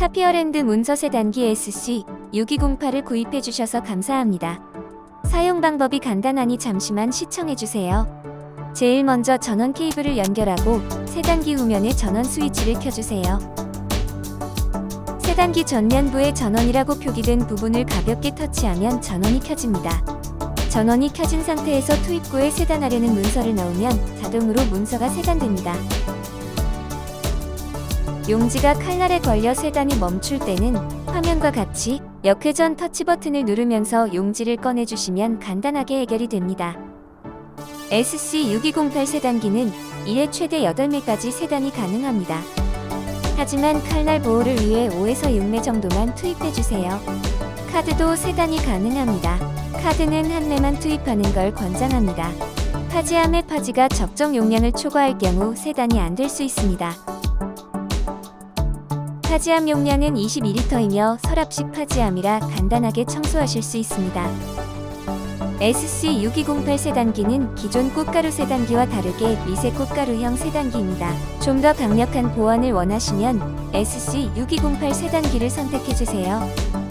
카피어랜드 문서 세 단기 SC6208을 구입해 주셔서 감사합니다. 사용 방법이 간단하니 잠시만 시청해 주세요. 제일 먼저 전원 케이블을 연결하고 세단기 후면에 전원 스위치를 켜주세요. 세단기 전면부에 전원이라고 표기된 부분을 가볍게 터치하면 전원이 켜집니다. 전원이 켜진 상태에서 투입구에 세단하려는 문서를 넣으면 자동으로 문서가 세단됩니다. 용지가 칼날에 걸려 세단이 멈출 때는 화면과 같이 역회전 터치 버튼을 누르면서 용지를 꺼내주시면 간단하게 해결이 됩니다. SC6208 세단기는 1회 최대 8매까지 세단이 가능합니다. 하지만 칼날 보호를 위해 5에서 6매 정도만 투입해주세요. 카드도 세단이 가능합니다. 카드는 한 매만 투입하는 걸 권장합니다. 파지함의 파지가 적정 용량을 초과할 경우 세단이 안 될 수 있습니다. 파지함 용량은 22리터이며 서랍식 파지함이라 간단하게 청소하실 수 있습니다. SC6208 세단기는 기존 꽃가루 세단기와 다르게 미세 꽃가루형 세단기입니다. 좀 더 강력한 보완을 원하시면 SC6208 세단기를 선택해주세요.